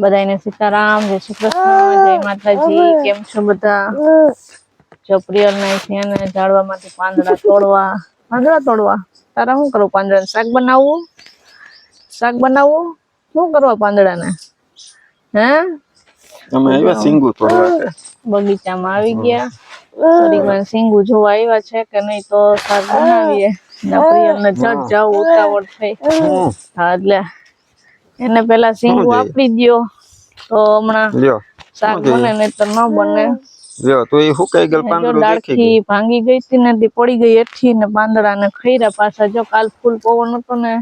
બધાને સીતારામ જય શ્રી કૃષ્ણ જય માતાજી કેમ છો બધા? જો પ્રિયલ ના છે ને ઝાડવામાંથી પાંદડા તોડવા. પાંદડા તોડવા? તારા શું કરવું પાંદડા શાક બનાવવું શાક બનાવવું શું કરવા પાંદડાને? હે? અમે આવ્યા સિંગુ તોડવા. બગીચામાં આવી ગયા. થોડીક સિંગુ જોવા આવ્યા છે કે નહીં તો શાક બનાવીએ. ના પ્રિયલ ને જટ જાવ ઉતાવળ થઈ. હા એટલે એને પેલા સિંગુ વાપરી દયો. તો હમણાં લ્યો. શાક બને તો ન બને. જો તો એ હુકાઈ ગયેલ? જો પાંદડું દેખી ભાંગી ગઈ હતી ને દી પડી ગઈ હેઠી ને પાંદડા ને ખઈરા પાછા જો કાલ ફૂલ પવન હતો ને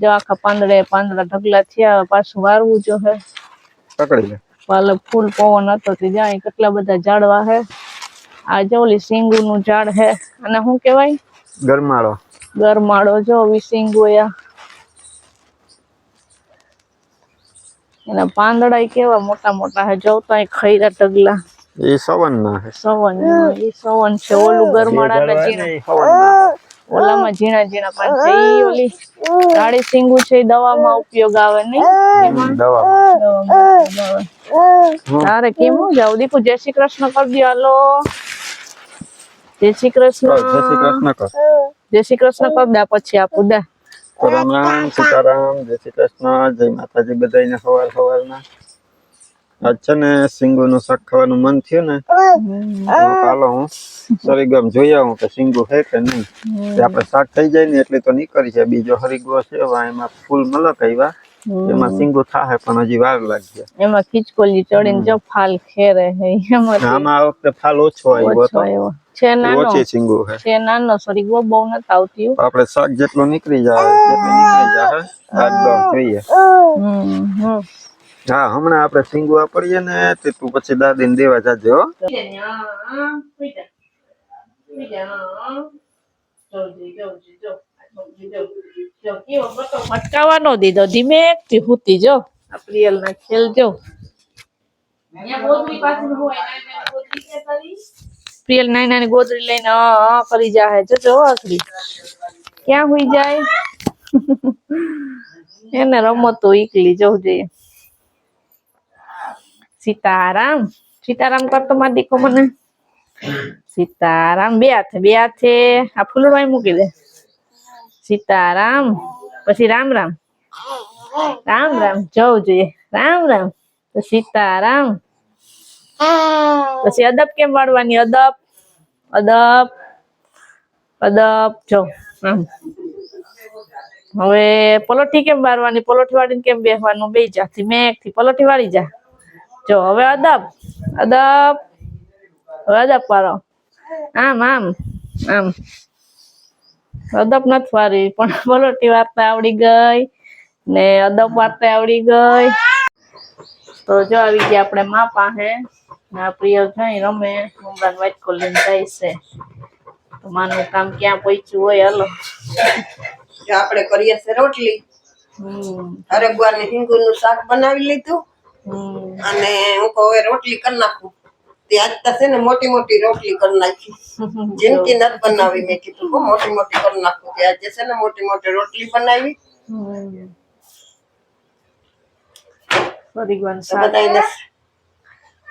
જો આખા પાંદડે પાંદડા ઢગલા થયા પાછું વારવું જો હે. પકડી લે. કાલે ફૂલ પવન હતો તે જાય કેટલા બધા ઝાડવા હે. આ જો ઓલી સિંગુ નું ઝાડ હે. અને શું કહેવાય? ગરમાળો. ગરમાળો જો વિસિંગોયા એના પાંદડા કેવા મોટા મોટા હે જો તો ખઈરા ઢગલા. એ સવન ના હે. સવન એ સવન છે. ઓલું ગરમાડા ના એ હે. ઓલામાં ઝીણા ઝીણા પાન છે. ઈ ઓલી કાળી સિંગુ છે દવામાં ઉપયોગ આવે નહીં? દવા. તારે કેમ જાવ? દીપુ જય શ્રી કૃષ્ણ કરી દો હાલો. જય શ્રી કૃષ્ણ. જય શ્રી કૃષ્ણ કર. જય શ્રી કૃષ્ણ કર દે પછી આપું દે રામ રામ સીતારામ જય શ્રી કૃષ્ણ જય માતાજી બધાને સવાર સવારના આજ છે ને સિંગુ નું શાક ખાવાનું મન થયું ને હાલો હું સરીગમ જોઈ આવું કે સિંગુ છે કે નહીં. આપડે આપણે શાક થઈ જાય ને એટલે તો નીકળી છે. બીજો હરિગો છે એમાં ફૂલ મલક આવ્યા. એમાં સિંગુ થાય પણ હજી વાર લાગશે. એમાં ખીચકોલી ચડીને જો ફાલ ખેરે એમાં આમાં આ વખતે ફાલ ઓછો આવ્યો હતો. છે નાનો. ઓછી સિંગુ છે. છે નાનો. સોરી બહુ બહુ નથી આવતી. આપણે શાક જેટલું નીકળી જાય તેટલું નીકળી જાય આજ તો જોઈએ. હમ હમ. હા હમણાં આપણે સિંગુ વાપરીએ ને તે તું પછી દાદી ને દેવા જાજે હો. મટકાવાનો દીધો. ધીમે થી હુતી જો. પ્રિયલ ના ખેલ જો. પ્રિયલ નાની નાની ગોદડી લઈને, અ અ કરી જાહે. જો જો આખરી. ક્યાં હુઈ જાય? એને રમતો ઈકલી, જવું જોઈએ. સીતારામ. સીતારામ કરતો માર દીકો મને. સીતારામ, બે હાથે બે હાથે. આ ફૂલવાય મૂકી દે. સીતારામ. પછી રામ રામ. રામ રામ. જવું જોઈએ. રામ રામ. તો સીતારામ. પછી અદબ કેમ વાળવાની? અદબ અદબ અદબ. જો હવે પલોઠી કેમ વાળવાની? પલોઠી વાળીને કેમ બેસવાનું બે જા, થી મેં થી પલોઠી વાળી જા. જો, હવે અદબ અદબ. હવે અદબ વાળો. આમ આમ આમ. અદબ નથી વારી પણ પલોઠી વાર્તા આવડી ગઈ ને અદબ વાર્તા આવડી ગઈ. તો જો, આવી ગયા આપણે મા પાસે ને પ્રિય રમે. મમરાન વાટકો લઈને જાય છે. તો માનું કામ ક્યાં પહોંચ્યું હોય હલો. આપણે કરીએ છે રોટલી. હરગવાર ને હિંગુ નું શાક બનાવી લીધું. અને હું કહું હવે રોટલી કરી નાખું. તે આજ છે ને મોટી મોટી રોટલી કરી નાખી. જિંદગી નથી બનાવી મેં કીધું હું મોટી મોટી કરી નાખું તે આજે છે ને મોટી મોટી રોટલી બનાવી. હમ.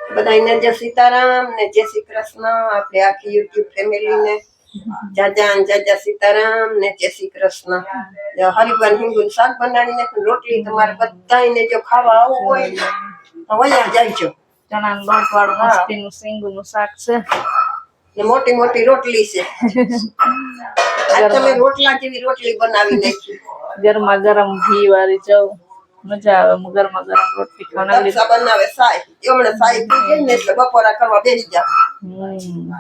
બધાને જય સીતારામ ને જય શ્રી કૃષ્ણ. આપણે આખી યુટ્યુબ ફેમિલી ને. જાજા જાજા સીતારામ ને જય શ્રી કૃષ્ણ. હરિભન હરિભાન હિંગુ શાક બનાવી નાખ્યું રોટલી તમારે બધાને જો ખાવા આવવું હોય ને તો વયા જાયજો ચણા લોટ વાળું. મસ્તીનું સિંગુનું શાક છે. ને મોટી મોટી રોટલી છે. આજ તમે રોટલા જેવી રોટલી બનાવી નાખી. ગરમા ગરમ ઘી વાળી જવ. મજા આવે ગરમા ગરમ રોટલી ખાવાની દક્ષા બનાવે સાય. એમણે સાય પી ગઈ ને એટલે બપોરા કરવા બેસી જા હમ.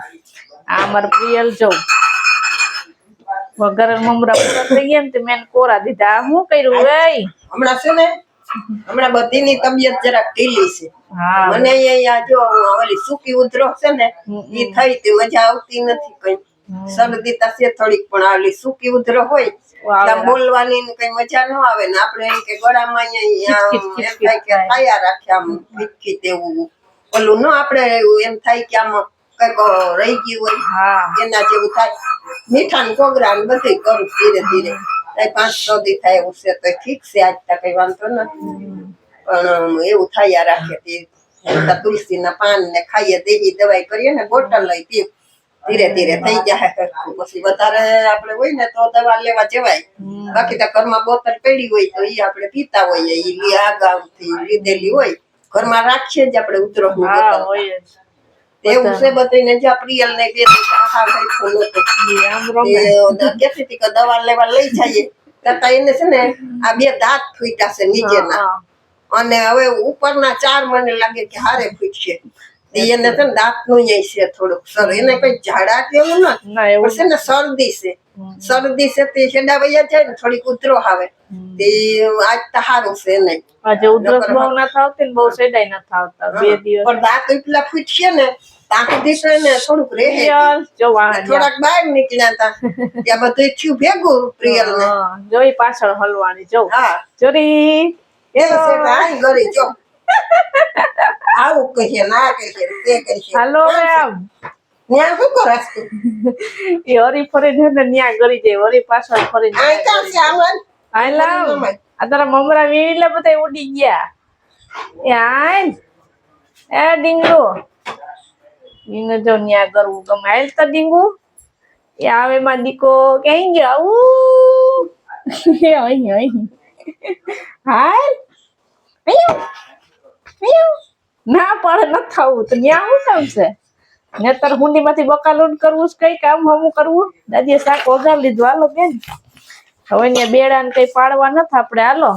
આ મારે પ્રિયલ જો વગર મમરા પૂરા થઈ ગયા ને તે મેં કોરા દીધા. શું કર્યું એ હમણાં છે ને હમણાં બધીની તબિયત જરાક ઢીલી છે. હા. મને અહીંયા જો ઓલી સૂકી ઉધરો છે ને એ થઈ તે મજા આવતી નથી કઈ. શરદી તો થોડીક પણ આવેલી સૂકી ઉધર હોય બોલવાની કઈ મજા ન આવે ને આપણે એમ કે ગળામાં અહીંયા થાય રાખે આમ ખીચખીચ તેવું ઓલું ન આપણે એમ થાય કે આમ કંઈક રહી ગયું હોય એના જેવું થાય. મીઠા ને કોગરા ને બધું કરું ધીરે ધીરે. પાંચ છ દી થાય એવું છે તો ઠીક છે આજ તો કઈ વાંધો નથી. પણ એવું થયા રાખે તે. તુલસી ના પાન ને ખાઈએ દેવી દવાઈ કરીએ ને બોટલ લઈ પીવ ધીરે ધીરે થઈ જાય સરખું. પછી વધારે આપણે હોય ને તો દવા લેવા જવાય. બાકી તો ઘરમાં બોતલ પડી હોય તો ઈ આપણે પીતા હોઈએ. ઈ લી આગાઉથી લીધેલી હોય. ઘરમાં રાખીએ જ આપણે જ. એવું છે બધાને જે પ્રિયલ ને કે હા ભાઈ નતું. ઈ આમ રમે. તે કહેતી હતી કે દવા લેવા લઈ જઈએ. કરતા એને છે ને આ બે દાંત ફૂટ્યા છે નીચેના. અને હવે ઉપરના ચાર મને લાગે કે હારે ફૂટશે. એને છે ને દાંતનું ય છે થોડુંક સર. એને કઈ ઝાડા કે એવું હા. નથી ના છે ને શરદી છે. શરદી છે તે છેડા વૈયા જાય ને થોડીક ઉતરો આવે. તે આજ તો સારું છે નહીં આજે ઉધરસ બહુ ના થાવતી ને બહુ સેડાઈ ના થાવતા બે દિવસ. પણ દાંત એટલા ફૂટશે ને ત્યાં સુધી ને થોડુંક વાહ. થોડાક બહાર નીકળ્યા હતા ત્યાં બધું થયું ભેગું પ્રિયલ ને જોઈ પાછળ હલવાની જો. હા. ચોરી એ ગરી જો. આવું કહીએ ના કહીએ તે કહીએ હાલો હવે આમ ત્યાં શું કરસ તું એ હરી ફરી છે ને ન્યા ગરી જાય વળી પાછળ ફરી આઈ ક્યાં છે આમાં હાલા આ તારા મમરા વીણી લે બધા ઉડી ગયા એ આય એ ડીંગુ એને જો ન્યા કરવું ગમે હાલ તો ડીંગુ એ આવે માં દીકો ક્યાંય ગયો આવું એ અહીં અહીં હાલ અયો અયો ના પડે, ન થવું. તો ન્યા હું કામ છે? નેતર હુંડી માંથી બકાલું કરવું છે કઈ કામ હમું કરવું? દાદીએ શાક ઓગાર લીધું. હાલો બેન. હવે ને બેડા ને કઈ પાડવા નથી આપણે. હાલો.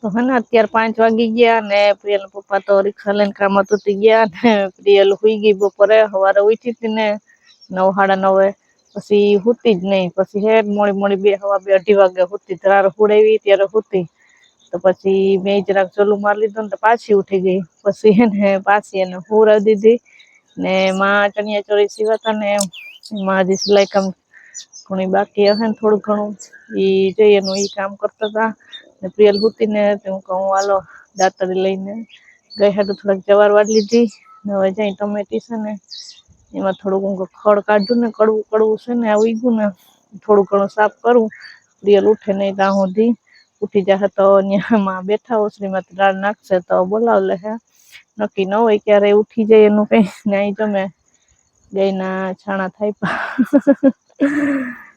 તો હે અત્યારે પાંચ વાગી ગયા ને પ્રિયલ પપ્પા તો રિક્ષા લઈને કામ તૂટી ગયા ને પ્રિયલ હુઈ ગઈ બપોરે. સવારે ઉઠી હતી ને નવ, સાડા નવે. પછી હુતી જ નહીં. પછી હે મોડી મોડી બે, હવા બે અઢી વાગે હુતી. ત્યારે હુડાવી ત્યારે હુતી. તો પછી મેં જરાક ચોલું મારી લીધું ને તો પાછી ઉઠી ગઈ. પછી એને પાછી એને હુરાવી દીધી ને માં ચણિયા ચોળી સીવાતા ને માં હજી સિલાઈ કામ ઘણી બાકી હશે ને થોડું ઘણું. એ જઈએનું એનું ઈ કામ કરતા હતા. ને પ્રિયલ હુતી ને તો હું કહું, હાલો, દાતરી લઈને ગઈ હાટુ થોડાક જવાર વાળી લીધી. ને હવે જઈ ટમેટી છે ને એમાં થોડુંક હું ખડ કાઢું ને કડવું કડવું છે ને આવી ગયું ને થોડું ઘણું સાફ કરું. પ્રિયલ ઉઠે નહીં ત્યાં સુધી ઉઠી જશે તો માં બેઠા ઓસરીમાં દાળ નાખશે તો બોલાવ લે હે. નક્કી ન હોય ક્યારે ઉઠી જાય એનું કઈ નહીં જમે ગાયના છાણા થાય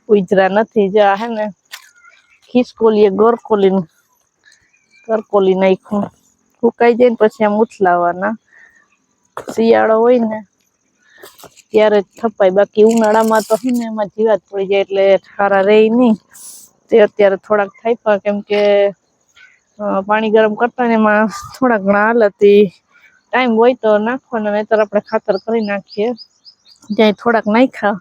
ઉજરા નથી જા હે ને. ખિસકોલીએ ગોરકોલી ગરકોલી નાખ્યું સુકાઈ જાય ને પછી આમ ઉથલાવાના. શિયાળો હોય ને, ત્યારે જ થપાય. બાકી ઉનાળામાં તો હે ને એમાં જીવાત પડી જાય એટલે સારા રહે નહીં. તે અત્યારે થોડાક થાય કેમ કે પાણી ગરમ કરતા ને એમાં થોડા ઘણા હાલ હતી ટાઈમ હોય તો નાખવાનો, નહીતર આપણે ખાતર કરી નાખીએ. જ્યાં થોડાક નાખ્યા,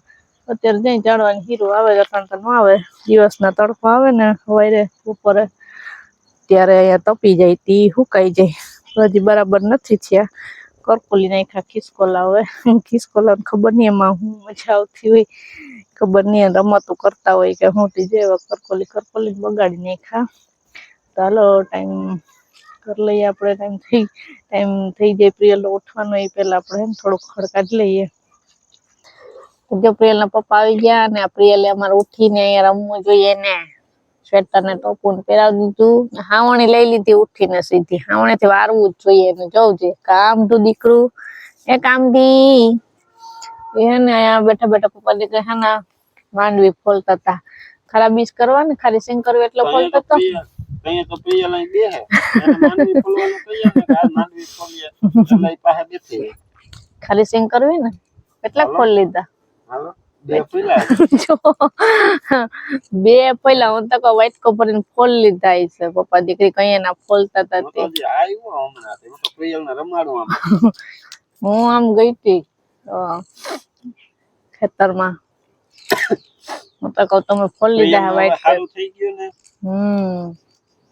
અત્યારે જ્યાં જાડવાની હીરું આવે અટાણ તો ન આવે. દિવસના તડકો આવે ને વાયરે બપોરે. ત્યારે અહીંયા તપી જાય તી સુકાઈ જાય. હજી બરાબર નથી થયા. કરકોલી નાખ્યા, ખિસકોલા હવે. ખિસકોલા ખબર નહીં, એમાં હું મજા આવતી હોય. ખબર નહીં રમતું કરતા હોય કે હું થી જેવા કરકોલી કરકોલી બગાડી નાખ્યા. તો હાલો, ટાઈમ કરી લઈએ આપણે, ટાઈમ થઈ ટાઈમ થઈ જાય, પ્રિયલ ઉઠવાનો એ પહેલાં આપણે થોડુંક ખડકાઢ લઈએ. જો પ્રિયલના પપ્પા આવી ગયા અને પ્રિયલે અમારે ઉઠીને અહીંયા રમવું જોઈએ ને. સ્વેટર ને ટોપું પહેરાવી દીધું. હાવણી લઈ લીધી ઉઠીને સીધી. હાવણી થી વારવું જ જોઈએ એને. જોવું કામ તું દીકરું એ કામ દી. એને અહીંયા બેઠા બેઠા પપ્પા દીકરા હે ને માંડવી ફોલતા હતા. ખરાબીસ કરવા ને ખાલી સિંગ કરવી એટલે ફોલતો હતો? અહીંયા તો પ્રિય લઈ બે હે માંડવી ફોલવાનું કહીએ ને માંડવી ફોલીએ એટલે પાસે બેઠી ખાલી સિંગ કરવી ને? કેટલા ફોલ લીધા? હાલો. બે પેલા પહેલા. હું તો વ્હાઈટ કપર ફોલ લીધા છે. પપ્પા દીકરી કઈ એના ફોલતા હતા તે. હું ને આમ. ગઈ હતી ખેતરમાં. હું તો કઉ તમે ફોલ લીધા વ્હાઈટ ને? હમ.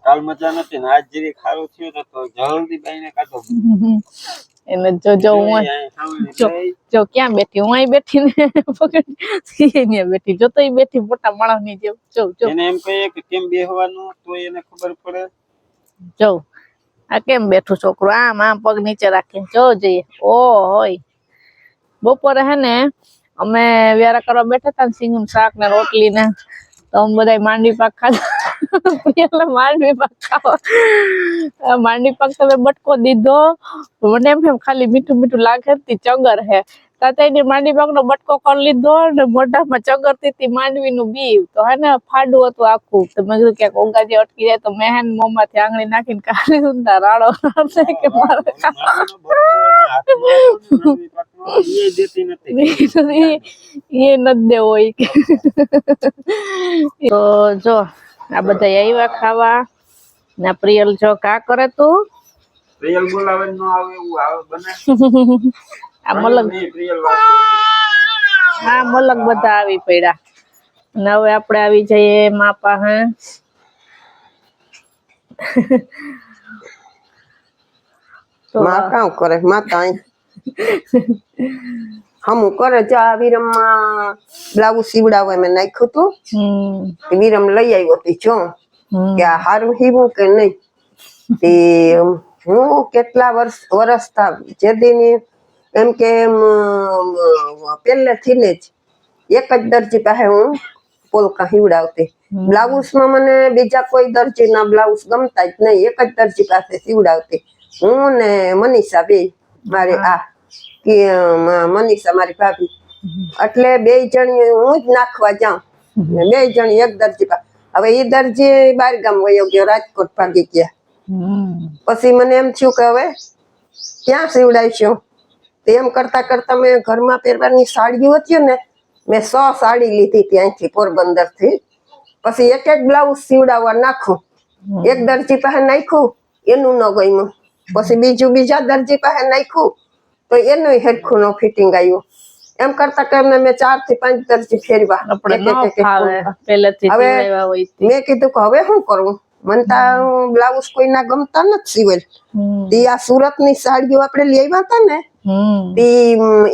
કાલ મજા નથી ને આજ જેવી ખારું થયું તો જલ્દી બાઈને કાઢો. એને જો જો હું જો જો ક્યાં બેઠી? હું અહીં બેઠી ને પકડી ને બેઠી. જો તો બેઠી મોટા માણસની જેમ. જો જો એને એમ કહીએ કે કેમ બેહવાનું? તો એને ખબર પડે. જો. આ કેમ બેઠું છોકરું? આમ આમ પગ નીચે રાખીને જો જઈએ. ઓ હોય. બપોરે હે ને અમે વ્યારા કરવા બેઠા હતા ને સિંગ શાક ને રોટલી ને તો અમે બધા માંડવી પાક ખાધા. એટલે માંડવી પાક ખાવા. માંડવી પાક તમે બટકો દીધો. મને એમ એમ ખાલી મીઠું મીઠું લાગે તી ચગર હે. તાતે એની માંડવી પાક નો બટકો કરી લીધો ને મોઢામાં ચગરતી હતી માંડવી નું બી તો હે ને ફાડું હતું આખું. તો મેં કીધું ક્યાંક ઓગાજી અટકી જાય તો મેં હેન મોંમાંથી આંગળી નાખીને કાઢી સુંદર રાડો કે મારે એ નથી. દેવો તો જો આ બધા આવ્યા ખાવા. ના પ્રિયલ જો કા કરે તું? પ્રિયલ બોલાવે ન આવે એવું આવે બને. આ મલક હા મલક બધા આવી પડ્યા. અને હવે આપણે આવી જઈએ મા પાસે તો માં કામ કરે? માતા અહીં. હમું કરે જો આ વિરમમાં બ્લાઉઝ સીવડાવે મેં નાખ્યું હતું. વિરમ લઈ આવ્યો હતી જો. કે આ હારું હીવું કે નહીં? તે હું કેટલા વર્ષ વર્ષ થા જેદીની એમ કે એમ, પહેલેથી ને જ એક જ દરજી પાસે હું પોલકા હીવડાવતી બ્લાઉઝમાં મને બીજા કોઈ દરજીના બ્લાઉઝ ગમતા જ નહીં. એક જ દરજી પાસે સીવડાવતી. હું ને મનીષા બે મારે આ કે મનીષા મારી ભાભી. એટલે બે જણી હું જ નાખવા જાઉં. બે જણી એક દરજી હવે એ દરજી બાર ગામ વયો ગયો, રાજકોટ ભાગી ગયા. પછી મને એમ થયું કે હવે ક્યાં સીવડાવીશું? એમ કરતા કરતા મેં ઘરમાં પહેરવાની સાડીઓ હતી ને, મેં સો સાડી લીધી ત્યાંથી પોરબંદરથી પછી એક એક બ્લાઉઝ સીવડાવવા નાખું. એક દરજી પાસે નાખ્યું, એનું ન ગમ્યું. પછી બીજું, બીજા દરજી પાસે નાખ્યું તો એનું હરખું નો ફિટિંગ આવ્યું એમ કરતા કરતા મેં ચારથી પાંચ દરજી ફેરવા હવે તે. મેં કીધું કે હવે શું કરવું મને તો બ્લાઉઝ કોઈના ગમતા નથી સિવેલ હમ. આ સુરતની સાડીઓ આપણે લઈ આવ્યા હતા ને હમ.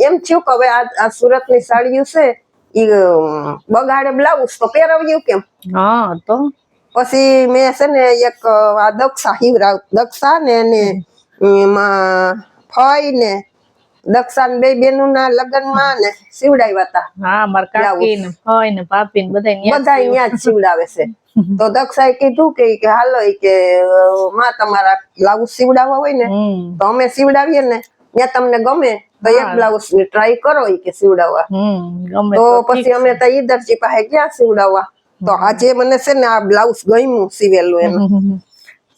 એમ થયું કે હવે આ આ સુરતની સાડીઓ છે ઈ બગાડે બ્લાઉઝ. તો પહેરવ્યું કેમ? હા તો. પછી મેં છે ને એક આ દક્ષા હિવરાવ દક્ષા ને એને એમાં ફઈ ને દક્ષા બે બેનું ના લગ્નમાં ને સીવડાવ્યા હતા. હા મારા કાકી ને ભાઈ ને ભાભી ને બધા બધા અહીંયા જ સીવડાવે છે. તો દક્ષાએ કીધું કે કે હાલો કે માં તમારા બ્લાઉઝ સીવડાવવા હોય ને તો અમે સીવડાવીએ ને ત્યાં તમને ગમે તો એક બ્લાઉઝની ટ્રાય કરો કે સીવડાવવા તો પછી અમે તો ઈ દરજી પાસે ગયા સીવડાવવા તો આજે મને છે ને આ બ્લાઉઝ ગમ્યું સીવેલું એનું.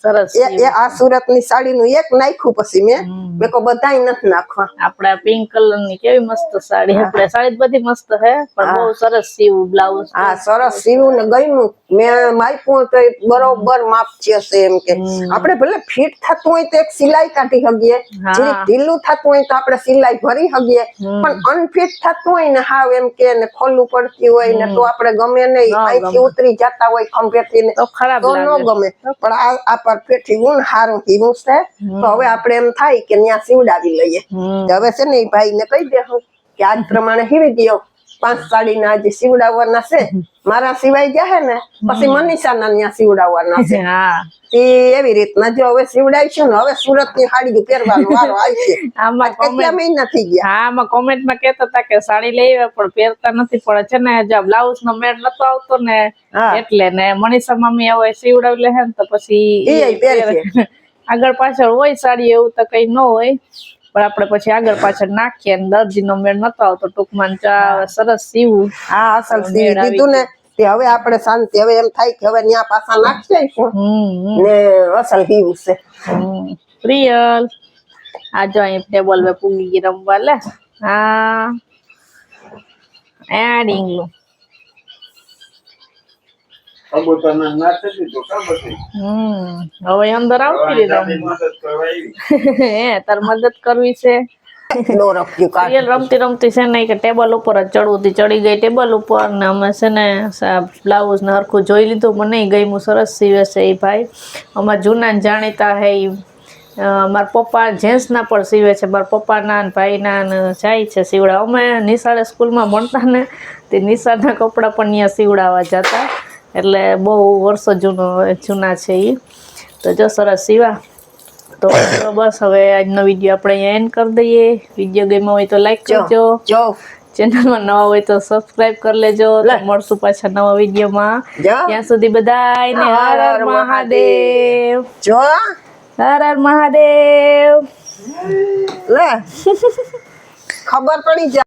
સરસ એ આ સુરતની સાડી નું એક નાખ્યું પછી મેં. મેં કો બધાય નથી નાખવા. આપડા પિંક કલરની કેવી મસ્ત સાડી. આપણે સાડી બધી મસ્ત હે પણ બહુ સરસ સીવું બ્લાઉઝ હા સરસ સીવું ને ગયું મેં માપ્યું તો બરોબર માપ છે એમ કે. આપણે ભલે ફિટ થતું હોય તો એક સિલાઈ કાઢી હગીએ. જે ઢીલું થતું હોય તો આપણે સિલાઈ ભરી હગીએ. પણ અનફિટ થતું હોય ને હાવ એમ કે ને ખોલું પડતી હોય ને તો આપણે ગમે નહીં. અહીંથી ઉતરી જતા હોય ખંભેથી તો ખરાબ તો ન ગમે. પણ આ પરફેક્ટ હીવું સારું હીવું છે તો હવે આપણે એમ થાય કે ત્યાં સીવડાવી લઈએ. હવે છે ને એ ભાઈ ને કહી દેશું કે આજ પ્રમાણે હીવી દો પાંચ સાડી ના આજે સીવડાવવાના છે મારા સિવાય જાય ને પછી મનીષા ના ત્યાં સીવડાવવાના છે. તે એવી રીતના જો હવે સીવડાવીશું ને હવે સુરતની સાડી પહેરવાનો વારો આવશે આમાં કેટલા મહિના થઈ ગયા? હા આમાં કોમેન્ટમાં કેતા હતા કે સાડી લઈ પણ પહેરતા નથી. પડે છે ને જો બ્લાઉઝ નો મેળ નતો આવતો ને એટલે ને મનીષા મમ્મી હવે સીવડાવી લે ને તો પછી. આગળ પાછળ હોય સાડી એવું તો કઈ ન હોય. પણ આપણે પછી આગળ પાછળ નાખીએ અને દરજી નો મેળ નતો આવતો. ટૂંકમાં સરસ સીવું. હા અસલ સીવી દીધું ને તે હવે આપણે શાંતિ હવે એમ થાય કે હવે ત્યાં પાછા નાખી જાય ને અસલ હીવું છે. પ્રિયલ આ જો અહીં ટેબલ પે પૂગી ગઈ રમવા લે. હા. એડિંગ ડીંગલું હવે અંદર આવતી આવી. હે તાર મદદ કરવી છે. ગયું પ્રિયલ રમતી રમતી છે ને કે ટેબલ ઉપર જ ચડવું ચડી ગઈ ટેબલ ઉપર ને અમે છે ને બ્લાઉઝ ને હરખું જોઈ લીધું. મને ય ગમ્યું સરસ સીવે છે એ ભાઈ. અમારા જૂના ને જાણીતા હે ઈ. મારા પપ્પા જેન્ટ્સના પણ સીવે છે. મારા પપ્પાના ને ભાઈના ને જાય છે સીવડા. અમે નિશાળે સ્કૂલમાં ભણતા ને તે નિશાળના કપડાં પણ ત્યાં સીવડાવવા જતા. એટલે બહુ વર્ષો જૂનો જૂના છે એ તો જો સરસ સીવા. તો બસ હવે આજનો વીડિયો આપણે અહીંયા એન્ડ કરી દઈએ. વીડિયો ગમ્યો હોય તો લાઈક કરજો. ચેનલમાં નવા હોય તો સબસ્ક્રાઇબ કરી લેજો. મળશું પાછા નવા વિડીયોમાં. ત્યાં સુધી બધાને હર હર મહાદેવ. જો. હર હર મહાદેવ. લે. ખબર પડી જાય.